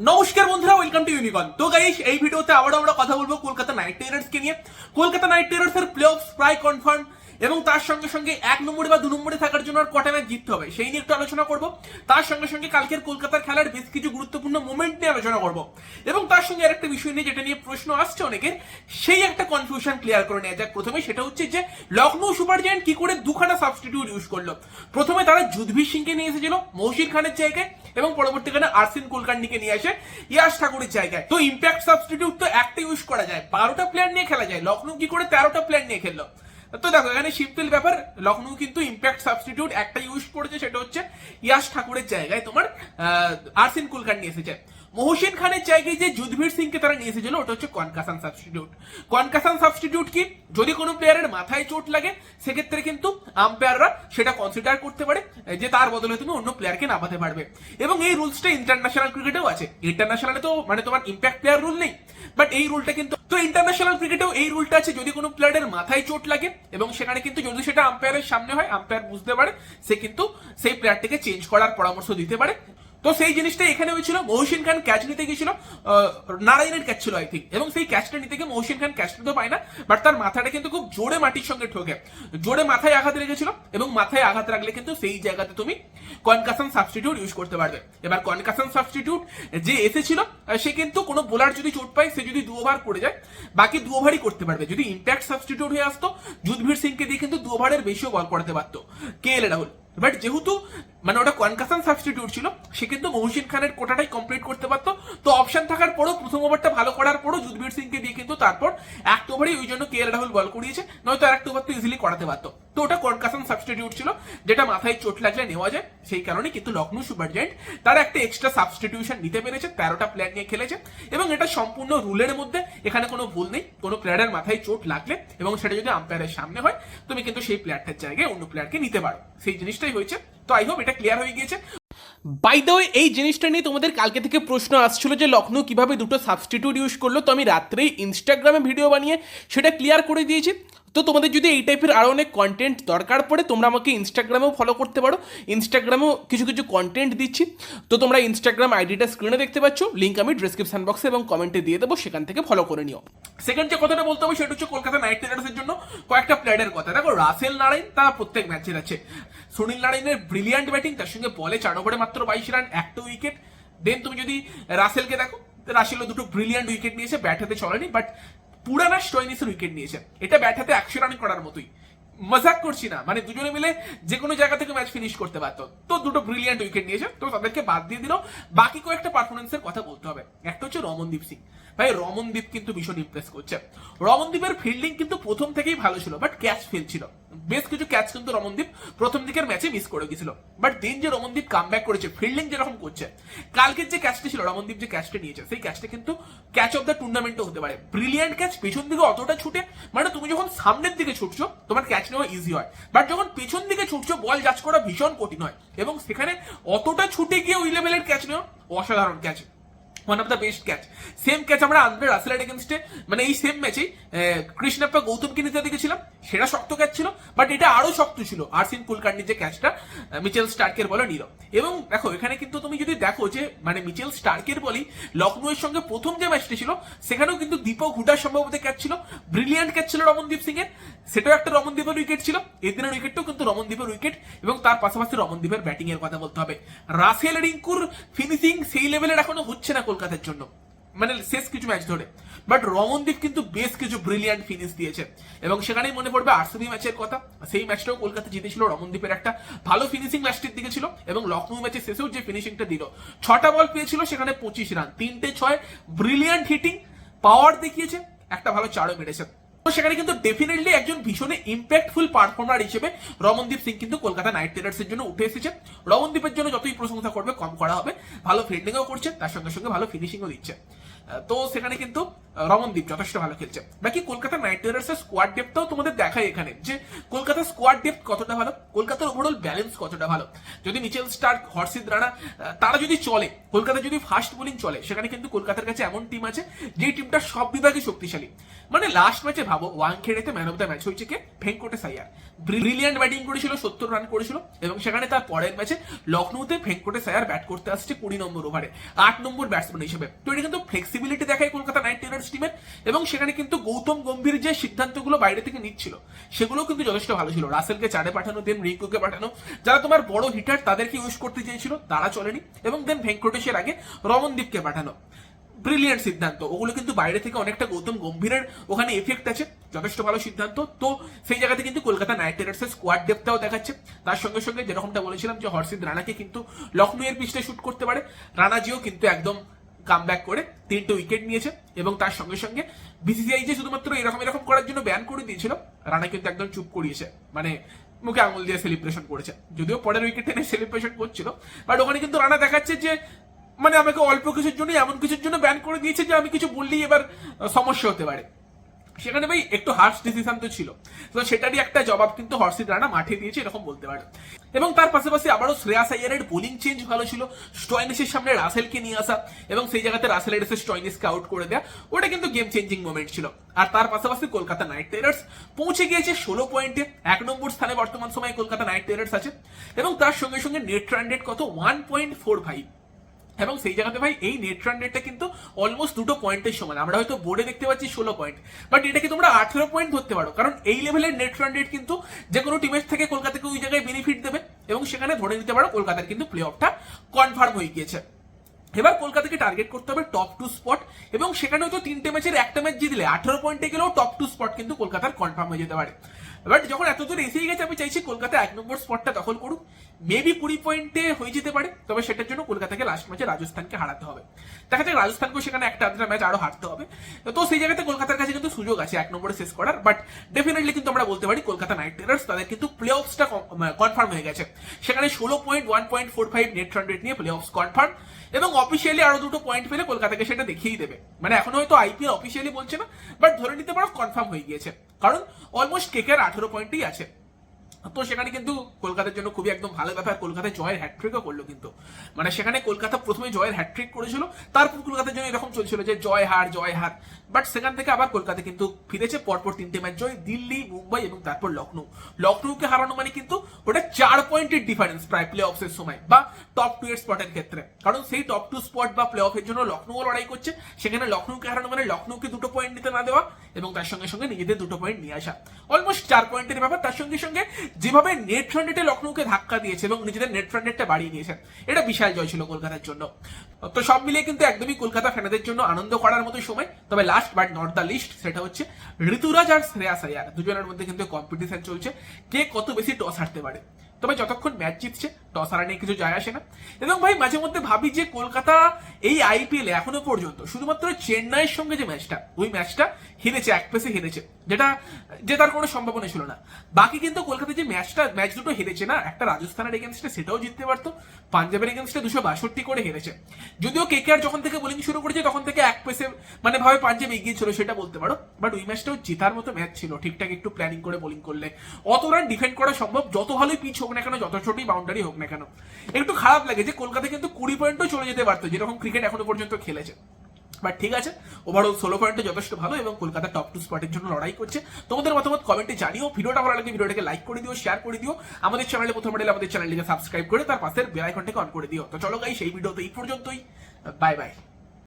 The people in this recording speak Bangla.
নমস্কার বন্ধুরা ওয়েলকাম টু ইউনিকন তো গাইস এই ভিডিওতে আবারও আমরা কথা বলব কলকাতা নাইট রাইডার্স কে নিয়ে। কলকাতা নাইট রাইডার্স এর প্লে অফ প্রায় কনফার্ম এবং তার সঙ্গে সঙ্গে এক নম্বরে বা দু নম্বরে থাকার জন্য আর কটা ম্যাচ জিততে হবে, সেই নিয়ে একটু আলোচনা করব। তার সঙ্গে সঙ্গে কালকের কলকাতার খেলার বেশ কিছু গুরুত্বপূর্ণ মোমেন্ট নিয়ে আলোচনা করব। এবং তার সঙ্গে আরেকটা বিষয় নিয়ে যেটা নিয়ে প্রশ্ন আসছে অনেকের, সেই একটা কনফিউশন ক্লিয়ার করে নেওয়া যাক। প্রথমে সেটা হচ্ছে যে লখনৌ সুপার জায়ান্ট কি করে দুখানা সাবস্টিটিউট ইউজ করল? প্রথমে তারা যুদ্ধবীর সিংকে নিয়ে এসেছিল মৌসির খানের জায়গায় এবং পরবর্তীকালে আরসিন কুলকার্নিকে নিয়ে আসে ইয়াশ ঠাকুরের জায়গায়। তো ইম্প্যাক্ট সাবস্টিটিউট তো একটা ইউজ করা যায়, বারোটা প্লেয়ার নিয়ে খেলা যায় লখনৌ কি করে তেরোটা প্লেয়ার নিয়ে খেললো? তো দেখো, এখানে সিম্পল ব্যাপার লখনৌ কিন্তু ইম্প্যাক্ট সাবস্টিটিউট একটা ইউজ করেছে, সেটা হচ্ছে ইয়াশ ঠাকুরের জায়গায় তোমার, আহ, আরসিন কুলকার্নি এসেছে। মহসিন খানের জায়গায় যে যুদ্ধবীর সিংকে তারা নিয়ে এসেছিল, ওটা হচ্ছে কনকাসান সাবস্টিটিউট কনকাসান সাবস্টিটিউট কি? যদি কোনো প্লেয়ারের মাথায় চোট লাগে, সেক্ষেত্রে কিন্তু আম্পায়াররা সেটা কনসিডার করতে পারে যে তার বদলে তুমি অন্য প্লেয়ারকে নামাতে পারবে। এবং এই রুলসটা ইন্টারন্যাশনাল ক্রিকেটেও আছে। ইন্টারন্যাশনালে তো মানে তোমার ইম্প্যাক্ট প্লেয়ার রুল নেই। বাট এই রুলটা কিন্তু তো ইন্টারন্যাশনাল ক্রিকেটেও এই রুলটা আছে, যদি কোনো প্লেয়ারের মাথায় চোট লাগে, এবং সেখানে কিন্তু যদি সেটা আম্পায়ারের সামনে হয় আম্পায়ার বুঝতে পারে, সে কিন্তু সেই প্লেয়ারটিকে চেঞ্জ করার পরামর্শ দিতে পারে। তো সেই জিনিসটা এখানে হয়েছিল, মহসিন খান ক্যাচ নিতে গিয়েছিল নারায়ণের ক্যাচ ছিল আই থিঙ্ক এবং সেই ক্যাচটা নিতে গিয়ে মহসিন খান ক্যাচ নিতে পায় না বাট তার মাথাটা কিন্তু খুব জোরে মাটির সঙ্গে ঠোকে। জোরে মাথায় আঘাত লেগেছিল, এবং মাথায় আঘাত রাখলে কিন্তু সেই জায়গাতে তুমি কনকাশন সাবস্টিটিউট ইউজ করতে পারবে। এবার কনকাশন সাবস্টিটিউট যে এসেছিল সে কিন্তু কোনো বোলার যদি চোট পায়, সে যদি দু ওভার করে যায়, বাকি দু ওভারই করতে পারবে। যদি ইম্প্যাক্ট সাবস্টিটিউট হয়ে আসতো যুদ্ধবীর সিংকে দিয়ে কিন্তু দু ওভারের বেশিও বল করাতে পারতো। কে এল রাহুল? বাট যেহেতু মানে ওটা কনকাশন সাবস্টিটিউট ছিল, সে কিন্তু মহসিন খানের কোটাটাই কমপ্লিট করতে পারতো। তো অপশন থাকার পরও প্রথম ওভারটা ভালো করার পরও যুদ্ধবীর সিংকে দিয়ে কিন্তু তারপর এক ওভারই ওই জন্য কে এল রাহুল বল করিয়েছে, নয়তো আর একটা ওভার তো ইজিলি করাতে পারতো। তো ওটা কনকাশন সাবস্টিটিউট ছিল, যেটা মাথায় চোট লাগলে নেওয়া যায়, সেই কারণে কিন্তু লখনৌ সুপার জায়েন্ট তারা একটা এক্সট্রা সাবস্টিটিউশন নিতে পেরেছে, তেরোটা প্লেয়ার নিয়ে খেলেছে, এবং এটা সম্পূর্ণ রুলের মধ্যে এখানে কোনো ভুল নেই, কোনো প্লেয়ারের মাথায় চোট লাগলে, এবং সেটা যদি আম্পায়ারের সামনে হয়, তুমি কিন্তু সেই প্লেয়ারটার জায়গায় অন্য প্লেয়ারকে নিতে পারো। সেই জিনিসটাই হয়েছে। তো আই হোপ এটা ক্লিয়ার হয়ে গিয়েছে। বাই দ্য ওয়ে এই জিনিসটা নিয়ে তোমাদের কালকে থেকে প্রশ্ন আসছিল যে লখনৌ কীভাবে দুটো সাবস্টিটিউট ইউজ করল, তো আমি রাত্রেই ইনস্টাগ্রামে ভিডিও বানিয়ে সেটা ক্লিয়ার করে দিয়েছি। তো তোমাদের যদি এই টাইপের আরও অনেক কন্টেন্ট দরকার পড়ে, তোমরা আমাকে ইনস্টাগ্রামেও ফলো করতে পারো। ইনস্টাগ্রামেও কিছু কিছু কন্টেন্ট দিচ্ছি। তো তোমরা ইনস্টাগ্রাম আইডিটা স্ক্রিনে দেখতে পাচ্ছ। লিঙ্ক আমি ডিসক্রিপশন বক্সে এবং কমেন্টে দিয়ে দেবো, সেখান থেকে ফলো করে নিও। সেকেন্ড যে কথাটা বলতে হবে, সেটা হচ্ছে কলকাতা নাইট রাইডার্সের জন্য কয়েকটা প্লেয়ারের কথা। দেখো রাসেল নারায়ণ তারা প্রত্যেক ম্যাচে আছে। সুনীল নারায়ণের ব্রিলিয়ান্ট ব্যাটিং তার সঙ্গে বলে চার ওভারে মাত্র বাইশ রান একটা উইকেট দেন তুমি যদি রাসেলকে দেখো রাসেলও দুটো ব্রিলিয়ান্ট উইকেট নিয়েছে ব্যাট হাতে চলেনি বাট পুরানা স্টয়নিসের উইকেট নিয়েছে। এটা ব্যাট হাতে একশো রান করার মতোই। মজাক করছি না মানে দুজনে মিলে যে কোনো জায়গা থেকে ম্যাচ ফিনিশ করতে পারত তো দুটো ব্রিলিয়ান্ট উইকেট নিয়েছে, তো তাদেরকে বাদ দিয়ে দিল বাকি কয়েকটা পারফরমেন্সের কথা বলতে হবে। একটা হচ্ছে রমনদীপ সিং। ভাই, রমনদীপ কিন্তু ভীষণ ইমপ্রেস করছে। রমনদীপের ফিল্ডিং কিন্তু প্রথম থেকেই ভালো ছিল বাট ক্যাচ ফেলছিল বেশ কিছু ক্যাচ কিন্তু রমনদীপ প্রথম দিকের ম্যাচে মিস করে গেছিল বাট দিন যে রমনদীপ কাম করেছে ফিল্ডিং যেরকম করছে, কালকের যে ক্যাচটা ছিল, রমনদীপ যে ক্যাচটা নিয়েছে, সেই ক্যাচটা কিন্তু ক্যাচ অফ দ্য টুর্নামেন্টও হতে পারে। ব্রিলিয়ান্ট ক্যাচ পেছন দিকে অতটা ছুটে মানে তুমি যখন সামনের দিকে ছুটছো, তোমার ক্যাচ নেওয়া ইজি হয়। বাট যখন পেছন দিকে ছুটছো বল জাজ করা ভীষণ কঠিন হয়। এবং সেখানে অতটা ছুটে গিয়ে ওই লেভেলের ক্যাচ নেওয়া অসাধারণ catch one of the best catch same catch আমরা আন্দ্রে রাসেলের এগেনস্টে মানে এই সেম ম্যাচেই কৃষ্ণাপ্পা গৌতমকে নিতে দেখেছিলাম। সেটা শক্ত ক্যাচ ছিল বাট এটা আরও শক্ত ছিল। আরসিন কুলকার্নির যে ক্যাচটা মিচেল স্টার্কের বলে নিল। এবং দেখো, এখানে কিন্তু তুমি যদি দেখো যে মানে মিচেল স্টার্কের বলি লখনৌয়ের সঙ্গে প্রথম যে ম্যাচটি ছিল, সেখানেও কিন্তু দীপক হুডার সম্ভবত ক্যাচ ছিল। ব্রিলিয়ান্ট ক্যাচ ছিল রমনদীপ সিং এর সেটাও একটা রমনদীপের উইকেট ছিল। এই দিনের উইকেটটাও কিন্তু রমনদীপের উইকেট এবং তার পাশাপাশি রমনদীপের ব্যাটিং এর কথা বলতে হবে। রাসেল রিঙ্কুর ফিনিশিং সেই লেভেলের এখনও হচ্ছে না কলকাতার জন্য। মানে শেষ কিছু ম্যাচ ধরে। বাট রমনদীপ কিন্তু বেশ কিছু ব্রিলিয়ান্ট ফিনিশ দিয়েছে। এবং সেখানেই মনে পড়বে আরসিবি ম্যাচের কথা। সেই ম্যাচটাও কলকাতা জিতেছিল, রমনদীপের একটা ভালো ফিনিশিং ম্যাচটির দিকে ছিল। এবং লখনৌ ম্যাচের শেষেও যে ফিনিশিংটা দিল, ছটা বল পেয়েছিল সেখানে পঁচিশ রান তিনটে ছয় ব্রিলিয়ান্ট হিটিং পাওয়ার দেখিয়েছে, একটা ভালো চারও মেরেছে। তো সেখানে কিন্তু ডেফিনেটলি একজন ভীষণই ইম্প্যাক্টফুল পারফর্মার হিসেবে রমনদীপ সিং কিন্তু কলকাতা নাইট রাইডার্সের জন্য উঠে এসেছে। রমনদীপের জন্য যতই প্রশংসা করবে, কম করা হবে। ভালো ফিল্ডিংও করছে, তার সঙ্গে সঙ্গে ভালো ফিনিশিংও দিচ্ছে। তো সেখানে কিন্তু রমনদীপ যথেষ্ট ভালো খেলছে। বাকি কলকাতা নাইট রাইডার্সের স্কোয়াড ডেপটাও তোমাদের দেখায় এখানে, যে কলকাতার স্কোয়াড ডেপথ কতটা ভালো, কলকাতার ওভারঅল ব্যালেন্স কতটা ভালো। যদি মিচেল স্টার্ক, হর্ষিত রানা তারা যদি চলে, কলকাতা যদি ফাস্ট বোলিং চলে, সেখানে কিন্তু কলকাতার কাছে এমন টিম আছে যে টিমটা সব বিভাগে শক্তিশালী। মানে লাস্ট ম্যাচে ভাবো ওয়াংখেড়েতে ম্যান অফ দ্য ম্যাচ হয়েছে কে? ভেঙ্কটেশ আয়ার ব্রিলিয়ান্ট ব্যাটিং করেছিল, সত্তর রান করেছিল, এবং সেখানে তার পরের ম্যাচে লখনৌতে ভেঙ্কটেশ আয়ার ব্যাট করতে আসছে কুড়ি নম্বর ওভারে আট নম্বর ব্যাটসম্যান হিসেবে। তো এটা কিন্তু ফ্লেক্সিবিলিটি দেখায় কলকাতা নাইট রাইডার্স টিমের এবং সেখানে কিন্তু গৌতম গম্ভীর যে সিদ্ধান্তগুলো বাইরে থেকে নিচ্ছিল সেগুলো কিন্তু যথেষ্ট ভালো ছিল। রাসেলকে চারে পাঠানো দেন রিঙ্কুকে পাঠানো, যারা তোমার বড় হিটার তাদেরকে ইউজ করতে চেয়েছিল, তারা চলেনি, এবং দেন ভেঙ্কটেশের আগে রমনদীপকে পাঠানো। ব্রিলিয়ান্ট সিদ্ধান্ত। ওগুলো কিন্তু বাইরে থেকে অনেকটা গৌতম গম্ভীরের ওখানে এফেক্ট আছে, যথেষ্ট ভালো সিদ্ধান্ত। তো সেই জায়গাতে কিন্তু কলকাতা নাইট রাইডার্সের স্কোয়াড ডেপটাও দেখাচ্ছে। তার সঙ্গে সঙ্গে যেরকমটা বলেছিলাম যে হর্ষিত রানাকে কিন্তু লখনৌ এর পিচটা শুট করতে পারে। রানাজিও কিন্তু একদম কাম ব্যাক করে তিনটে উইকেট নিয়েছে এবং তার সঙ্গে সঙ্গে বিসিসিআই যে শুধুমাত্র এরকম এরকম করার জন্য ব্যান করে দিয়েছিল, রানা কিন্তু একদম চুপ করিয়েছে। মানে মুখে আঙুল দিয়ে সেলিব্রেশন করেছে। যদিও পরের উইকেট এনে সেলিব্রেশন করছিল বাট ওখানে কিন্তু রানা দেখাচ্ছে যে মানে আমাকে অল্প কিছুর জন্য এমন কিছুর জন্য ব্যান করে দিয়েছে যে আমি কিছু বললেই এবার সমস্যা হতে পারে। সেখানে ভাই একটু হার্শ ডিসিশন তো ছিল। তো সেটারই একটা জবাব কিন্তু হর্ষিত রানা মাঠে দিয়েছে, এরকম বলতে পারে। এবং তার পাশাপাশি আবারও শ্রেয়াস আইয়ারের বোলিং চেঞ্জ ভালো ছিল স্টয়নিসের সামনে রাসেলকে নিয়ে আসা এবং সেই জায়গাতে রাসেলের এসে স্টয়নিসকে আউট করে দেয়া, ওটা কিন্তু গেম চেঞ্জিং মোমেন্ট ছিল। আর তার পাশাপাশি কলকাতা নাইট রাইডার্স পৌঁছে গিয়েছে ষোলো পয়েন্টে এক নম্বর স্থানে বর্তমান সময়ে কলকাতা নাইট রাইডার্স আছে। এবং তার সঙ্গে সঙ্গে নেট রান রেট কত? ওয়ান পয়েন্ট ফোর ফাইভ এবং সেই জায়গাতে ভাই এই নেট রান রেটটা কিন্তু অলমোস্ট দুটো পয়েন্টের সমান। আমরা হয়তো বোর্ডে দেখতে পাচ্ছি ষোলো পয়েন্ট বাট এটাকে তোমরা আঠেরো পয়েন্ট ধরতে পারো? কারণ এই লেভেলের নেট রান রেট কিন্তু যে কোনো টিমের থেকে কলকাতাকে ওই জায়গায় বেনিফিট দেবে এবং সেখানে ধরে নিতে পারো কলকাতার কিন্তু প্লে অফটা কনফার্ম হয়ে গিয়েছে। এবার কলকাতাকে টার্গেট করতে হবে টপ টু স্পট এবং সেখানে হয়তো তিনটে ম্যাচের একটা ম্যাচ জিতলে আঠারো পয়েন্টে গেলেও টপ টু স্পট কিন্তু কলকাতার কনফার্ম হয়ে যেতে পারে। বাট যখন এত দূর এসেই গেছে, আমি চাইছি কলকাতা এক নম্বর স্পটটা দখল করুক। মেবি কুড়ি পয়েন্টে হয়ে যেতে পারে, তবে সেটার জন্য কলকাতাকে লাস্ট ম্যাচে রাজস্থানকে হারাতে হবে। দেখা যাক রাজস্থানকেও সেখানে একটা আধটা ম্যাচ আরও হারতে হবে। তো সেই জায়গাতে কলকাতার কাছে কিন্তু সুযোগ আছে এক নম্বরে শেষ করার বাট ডেফিনেটলি কিন্তু আমরা বলতে পারি কলকাতা নাইট রাইডার্স তাদের কিন্তু প্লে অফসটা কনফার্ম হয়ে গেছে। সেখানে ষোলো point one point four five net hundred নিয়ে প্লে অফস কনফার্ম এবং অফিসিয়ালি আরও দুটো পয়েন্ট পেলে কলকাতাকে সেটা দেখিয়েই দেবে। মানে এখনও হয়তো আইপিএল অফিসিয়ালি বলছে না বাট ধরে নিতে পারো কনফার্ম হয়ে গিয়েছে। কারণ অলমোস্ট কেকের আঠেরো পয়েন্টই আছে। তো সেখানে কিন্তু কলকাতার জন্য খুবই একদম ভালো ব্যাপার। কলকাতায় জয়ের হ্যাট্রিকও করল কিন্তু। মানে সেখানে কলকাতা প্রথমে জয়ের হ্যাট্রিক করেছিল, তারপর কলকাতার জন্য এরকম চলছিল যে জয় হার জয় হার। বাট সেখান থেকে আবার কলকাতা কিন্তু ফিরেছে, পরপর তিনটে ম্যাচ জয়, দিল্লি, মুম্বাই এবং তারপর লখনৌ লখনৌকে হারানো মানে কিন্তু ওটা চার পয়েন্টের ডিফারেন্স প্রায় প্লে অফসের সময় বা টপ টু এর স্পটের ক্ষেত্রে। কারণ সেই টপ টু স্পট বা প্লে অফের জন্য লখনৌ লড়াই করছে, সেখানে লখনৌকে হারানো মানে লখনৌকে দুটো পয়েন্ট নিতে না দেওয়া এবং তার সঙ্গে সঙ্গে নিজেদের দুটো পয়েন্ট নিয়ে আসা। অলমোস্ট চার পয়েন্টের ব্যাপার, তার সঙ্গে সঙ্গে যেভাবে নেট রান রেটে লখনৌকে ধাক্কা দিয়েছে এবং নিজেদের নেট রান রেটটা বাড়িয়ে নিয়েছে এটা বিশাল জয় ছিল কলকাতার জন্য। তো সব মিলিয়ে কিন্তু একদমই কলকাতা ফ্যানাদের জন্য আনন্দ করার মতো সময়। তবে last but not the least সেটা হচ্ছে ঋতুরাজ আর শ্রেয়াস আয়ার দুজনের মধ্যে কিন্তু কম্পিটিশন চলছে, কে কত বেশি টস হারতে পারে। তবে যতক্ষণ ম্যাচ জিতছে টস হারা নিয়ে কিছু যায় আসে না। এবং ভাই, মাঝে মধ্যে ভাবি যে কলকাতা এই আইপিএল এখনও পর্যন্ত শুধুমাত্র চেন্নাইয়ের সঙ্গে যে ম্যাচটা ওই ম্যাচটা হেরেছে, এক পেসে হেরেছে। যেটা জেতার কোনো সম্ভাবনা ছিল না। বাকি কিন্তু কলকাতা যে ম্যাচটা, ম্যাচ দুটো হেরেছে না, একটা রাজস্থানের এগেনস্টে সেটাও জিততে পারতো, পাঞ্জাবের এগেনস্টে দুশো বাষট্টি করে হেরেছে। যদিও কেকেআর যখন থেকে বোলিং শুরু করেছে, তখন থেকে এক পেসে মানে ভাবে পাঞ্জাব এগিয়ে ছিল, সেটা বলতে পারো। বাট ওই ম্যাচটাও জেতার মতো ম্যাচ ছিল, ঠিকঠাক একটু প্ল্যানিং করে বোলিং করলে। অত রান ডিফেন্ড করা সম্ভব, যত ভালোই পিচ হোক না কেন, যত ছোটই বাউন্ডারি হোক না কেন। একটু খারাপ লাগে যে কলকাতা কিন্তু কুড়ি পয়েন্টও চলে যেতে পারতো, যেরকম ক্রিকেট এখনও পর্যন্ত খেলেছে। বাট ঠিক আছে ওভারঅল ষোলো পয়েন্টটা যথেষ্ট ভালো এবং কলকাতা টপ টু স্পটের জন্য লড়াই করছে। তোমাদের মতামত কমেন্টে জানিও। ভিডিওটা ভালো লাগে ভিডিওটাকে লাইক করে দিও শেয়ার করে দিও। আমাদের চ্যানেলে প্রথম এলে আমাদের চ্যানেলটিকে সাবস্ক্রাইব করে তার পাশের বেল আইকনটাকে অন করে দিও। তো চলো গাই সেই ভিডিওতে এই পর্যন্তই। Bye bye